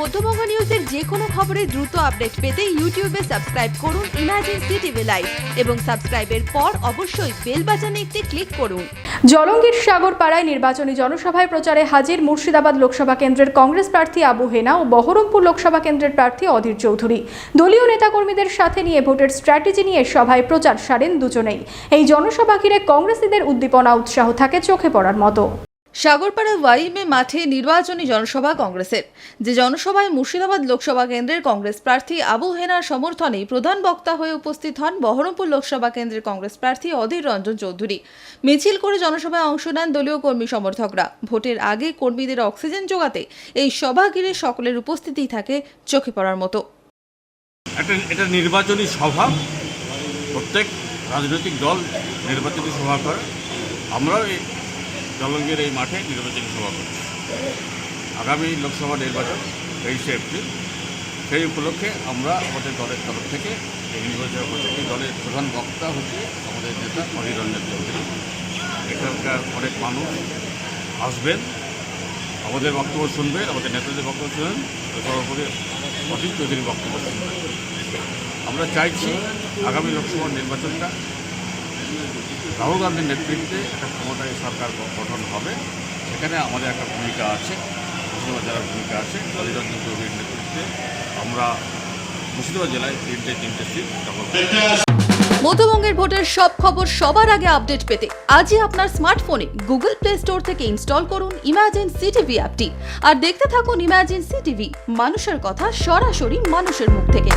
মধ্যবঙ্গ নিউজের যে কোনো খবরের দ্রুত আপডেট পেতে ইউটিউবে সাবস্ক্রাইব করুন ইমার্জেন্সি টিভি লাইভ এবং সাবস্ক্রাইবের পর অবশ্যই বেল বাটনে একটি ক্লিক করুন। জলঙ্গির সাগরপাড়ায় নির্বাচনী জনসভায় প্রচারে হাজির মুর্শিদাবাদ লোকসভা কেন্দ্রের কংগ্রেস প্রার্থী আবু হেনা ও বহরমপুর লোকসভা কেন্দ্রের প্রার্থী অধীর চৌধুরী। দলীয় নেতাকর্মীদের সাথে নিয়ে ভোটের স্ট্র্যাটেজি নিয়ে সভায় প্রচার সারেন দুজনেই। এই জনসভা ঘিরে কংগ্রেসীদের উদ্দীপনা, উৎসাহ থাকে চোখে পড়ার মতো। সাগরপাড়া ওয়াইমে মাঠে নির্বাচনী জনসভা কংগ্রেসের। যে জনসভায় মুর্শিদাবাদ লোকসভা কেন্দ্রের কংগ্রেস প্রার্থী আবু হেনার সমর্থনে প্রধান বক্তা হয়ে উপস্থিত হন বহরমপুর লোকসভা কেন্দ্রের কংগ্রেস প্রার্থী অধীর রঞ্জন চৌধুরী। মিছিল করে জনসভায় অংশ নেন দলীয় কর্মী সমর্থকরা। ভোটের আগে কর্মীদের অক্সিজেন যোগাতে এই সভা ঘিরে সকলের উপস্থিতি থাকে চোখে পড়ার মতো। এটা নির্বাচনী সভা। প্রত্যেক রাজনৈতিক দল নির্বাচনী সভা করে। জলঙ্গের এই মাঠে নির্বাচনী সভা করি আগামী লোকসভা নির্বাচন তেইশে এপ্রিল। সেই উপলক্ষে আমরা আমাদের দলের তরফ থেকে এই নির্বাচন উপলক্ষে দলের প্রধান বক্তা হচ্ছে আমাদের নেতা অধীর রঞ্জন চৌধুরী এখানকার অনেক মানুষ আসবেন, আমাদের বক্তব্য শুনবেন, আমাদের নেতাদের বক্তব্য শুনবেন সর্বোপরি অধীর চৌধুরীর বক্তব্য শুনবেন। আমরা চাইছি আগামী লোকসভা নির্বাচনটা রাহুল গান্ধীর নেতৃত্বে একটা ক্ষমতায় সরকার গঠন হবে। সেখানে আমাদের একটা ভূমিকা আছে। মুর্শিদাবাদ জেলার ভূমিকা আছে। অধীররঞ্জন চৌধুরীর নেতৃত্বে আমরা মুর্শিদাবাদ জেলায় তিনটে তিনটে সিট দখল মধ্যবঙ্গের ভোটের সব খবর সবার আগে আপডেট পেতে আজই আপনার স্মার্টফোনে গুগল প্লে স্টোর থেকে ইনস্টল করুন ইমার্জেন্সি টিভি অ্যাপটি। আর দেখতে থাকুন ইমার্জেন্সি টিভি মানুষের কথা সরাসরি মানুষের মুখ থেকে।